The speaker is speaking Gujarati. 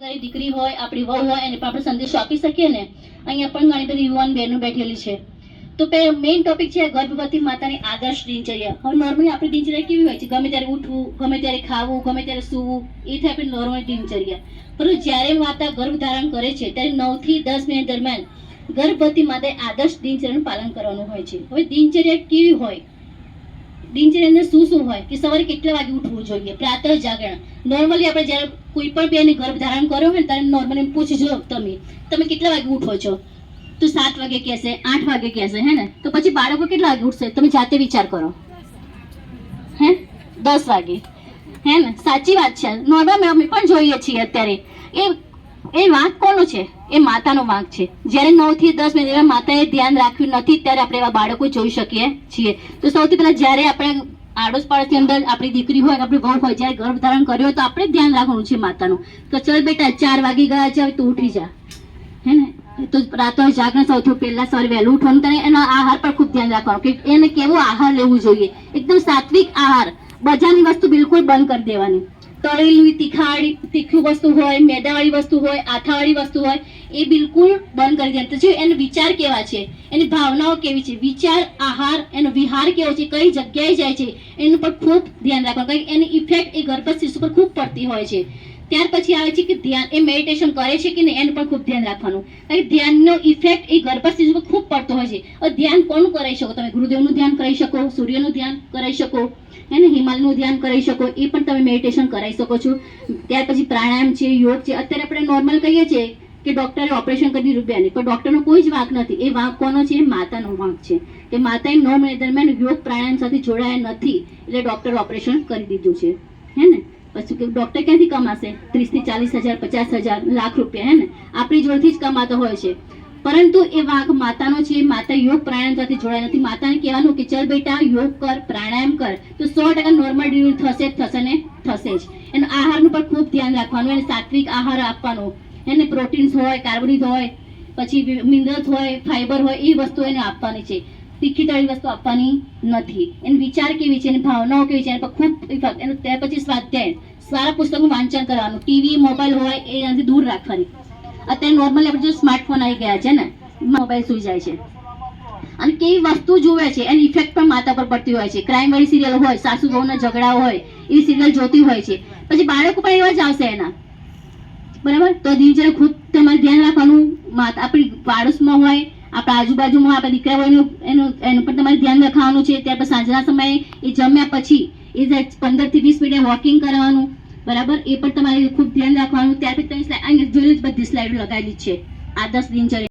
દીકરી હોય, આપણી વહુ હોય, એને પણ આપણે સંદેશો આપી શકીએ ને. અહીંયા પણ ઘણી બધી યુવાન બહેનો બેઠેલી છે. તો મેઇન ટોપિક છે ગર્ભવતી માતાની આદર્શ દિનચર્યા. હવે નોર્મલી આપણી દિનચર્યા કેવી હોય છે? ગમે ત્યારે ઉઠવું, ગમે ત્યારે ખાવું, ગમે ત્યારે સૂવું, એ થાય આપણી નોર્મલ દિનચર્યા. પરંતુ જ્યારે માતા ગર્ભ ધારણ કરે છે, ત્યારે નવથી દસ મિનિટ દરમિયાન ગર્ભવતી માતાએ આદર્શ દિનચર્યાનું પાલન કરવાનું હોય છે. હવે દિનચર્યા કેવી હોય? દિનચર્યા અંદર શું શું હોય? કે સવારે કેટલા વાગે ઉઠવું જોઈએ? પ્રાતઃ જાગરણ. નોર્મલી આપણે જ્યારે કોઈ પણ બેને ગર્ભ ધારણ કર્યો હોય ને ત્યારે એમ પૂછજો તમે. તમે કેટલા વાગે ઉઠો છો? તો સાત વાગે કહેશે, આઠ વાગે કહેશે, હે ને? તો પછી બાળકો કેટલા વાગે ઉઠશે? તમે જાતે વિચાર કરો. હે? દસ વાગે. હે ને? સાચી વાત છે. નોર્મલ અમે પણ જોઈએ છીએ અત્યારે. એ એ વાંક કોનો છે? એ માતાનો વાંક છે. જ્યારે નવથી દસ મિનિટ માતાએ ધ્યાન રાખ્યું નથી, ત્યારે આપણે એવા બાળકો જોઈ શકીએ છીએ. તો સૌથી પહેલા જ્યારે આપણે આડોશ પાડોશની અંદર આપણી દીકરી હોય, આપણી વહુ હોય, જ્યારે ગર્ભ ધારણ કર્યો હોય, તો આપણે ધ્યાન રાખવાનું છે માતાનું. તો ચલ બેટા, ચાર વાગી ગયા છે તું ઉઠી જા. હે ને? તો રાતો જાગરણ સૌથી પહેલા સવારે વહેલું ઉઠવાનું તને એનો આહાર પર ખૂબ ધ્યાન રાખવાનું, કે એને કેવો આહાર લેવું જોઈએ? એકદમ સાત્વિક આહાર. બજારની વસ્તુ બિલકુલ બંધ કરી દેવાની. તળેલી તીખાવાળી તીખું વસ્તુ હોય, મેદાવાળી વસ્તુ હોય, આથાવાળી વસ્તુ હોય, એ બિલકુલ બંધ કરી દે તો જો એનો વિચાર કેવા છે? એની ભાવનાઓ કેવી છે? વિચાર, આહાર, એનો વિહાર કેવો છે? કઈ જગ્યાએ જાય છે? એનું પર ખૂબ ધ્યાન રાખવાનું. કારણ કે એની ઇફેક્ટ એ ગર્ભસ્થ શિશુ પર ખૂબ પડતી હોય છે. ત્યાર પછી આવે છે કે ધ્યાન, એ મેડિટેશન કરે છે કે નહીં, એનું પણ ખૂબ ધ્યાન રાખવાનું. કારણ કે ધ્યાનનો ઇફેક્ટ એ ગર્ભસ્થ શિશુ પર ખૂબ પડતો હોય છે. ધ્યાન કોનું કરાવી શકો તમે? ગુરુદેવનું ધ્યાન કરાવી શકો, સૂર્યનું ધ્યાન કરાવી શકો, હે ને? હિમાલયનું ધ્યાન કરી શકો, એ પણ તમે મેડિટેશન કરાવી શકો છો. ત્યાર પછી પ્રાણાયામ છે, યોગ છે. અત્યારે આપણે નોર્મલ કહીએ છીએ કે ડોક્ટરે ઓપરેશન કરી રૂપિયા નહીં પણ ડોક્ટરનો કોઈ જ વાંક નથી. એ વાંક કોનો છે? માતાનો વાંક છે. કે માતાએ નવ મહિના દરમિયાન યોગ પ્રાણાયામ સાથે જોડાયા નથી. એટલે ડોક્ટર ઓપરેશન કરી દીધું છે. હે ને? પછી કે ક્યાંથી કમાશે? ત્રીસથી ચાલીસ હજાર, પચાસ હજાર, લાખ રૂપિયા, હે ને? આપણી જોડેથી જ કમાતો હોય છે. પરંતુ એ વાંક માતાનો છે માતા યોગ પ્રાણાયામ સાથે જોડાય નથી. માતાને કહેવાનું કે ચલ બેટા, યોગ કર, પ્રાણાયામ કર. તો સો ટકા નોર્મલ ડિલિવરી થશે જ, થશે ને થશે જ. એનો આહારનું પણ ખૂબ ધ્યાન રાખવાનું, એને સાત્વિક આહાર આપવાનો. એને પ્રોટીન્સ હોય કાર્બોહાઈડ્રેટ હોય, પછી મિનરલ્સ હોય ફાઈબર હોય, એ વસ્તુ એને આપવાની છે. તીખી તળી વસ્તુ આપવાની નથી. એનો વિચાર કેવી છે, એની ભાવનાઓ કેવી છે, એના ખૂબ ઇફેક્ટ એનું ત્યાર પછી સ્વાધ્યાય. સારા પુસ્તકનું વાંચન કરવાનું. ટીવી મોબાઈલ હોય એનાથી દૂર રાખવાની. અત્યારે નોર્મલી આપણે જો સ્માર્ટફોન આવી ગયા છે ને મોબાઈલ સુઈ જાય છે. અને કેવી વસ્તુ જુએ છે, એની ઇફેક્ટ પણ માતા પર પડતી હોય છે. ક્રાઇમ વાળી સિરિયલ હોય સાસુ બહુના ઝઘડા હોય, એવી સિરિયલ જોતી હોય છે. પછી બાળકો પણ એવા જ આવશે એના. બરાબર? તો દિનચર્યા ખુદ તમારે ધ્યાન રાખવાનું. માતા આપણી પાડોશમાં હોય આપણા આજુબાજુમાં આપણા હોય એનું એનું પણ તમારે ધ્યાન રાખવાનું છે. ત્યાર પછી સાંજના સમયે એ જમ્યા પછી એ પંદરથી વીસ મિનિટ વોકિંગ કરવાનું, બરાબર? એ પણ તમારે ખૂબ ધ્યાન રાખવાનું. ત્યાર પછી તમે સ્લાઇડ જોઈ બધી સ્લાઇડો લગાવેલી છે. આ દસ દિનચર્યા